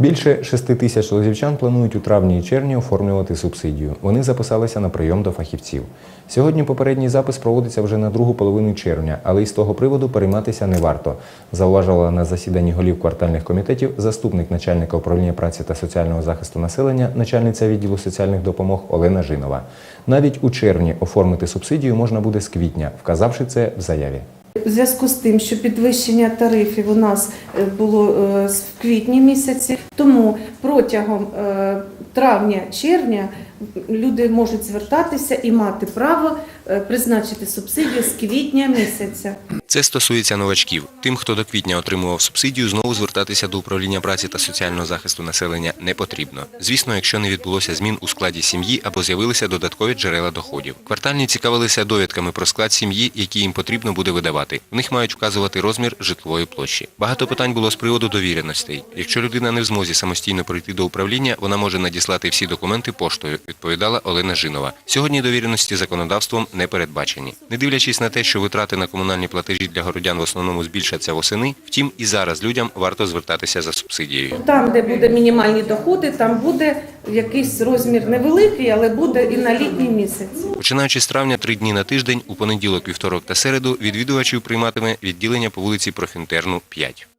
Більше 6 тисяч лозівчан планують у травні і червні оформлювати субсидію. Вони записалися на прийом до фахівців. Сьогодні попередній запис проводиться вже на другу половину червня, але із того приводу перейматися не варто, зауважила на засіданні голів квартальних комітетів заступник начальника управління праці та соціального захисту населення, начальниця відділу соціальних допомог Олена Жинова. Навіть у червні оформити субсидію можна буде з квітня, вказавши це в заяві. У зв'язку з тим, що підвищення тарифів у нас е, було е, в квітні місяці, тому протягом е, травня-червня люди можуть звертатися і мати право е, призначити субсидію з квітня місяця. Це стосується новачків. Тим, хто до квітня отримував субсидію, знову звертатися до управління праці та соціального захисту населення не потрібно. Звісно, якщо не відбулося змін у складі сім'ї або з'явилися додаткові джерела доходів. Квартальні цікавилися довідками про склад сім'ї, які їм потрібно буде видавати. В них мають вказувати розмір житлової площі. Багато питань було з приводу довіреностей. Якщо людина не в змозі самостійно прийти до управління, вона може надіслати всі документи поштою, відповідала Олена Жинова. Сьогодні довіреності законодавством не передбачені. Не дивлячись на те, що витрати на комунальні платежі для городян в основному збільшаться восени, втім і зараз людям варто звертатися за субсидією. Там, де буде мінімальні доходи, там буде якийсь розмір невеликий, але буде і на літній місяць. Починаючи з травня, три дні на тиждень, у понеділок, вівторок та середу, відвідувачів прийматиме відділення по вулиці Профінтерну 5.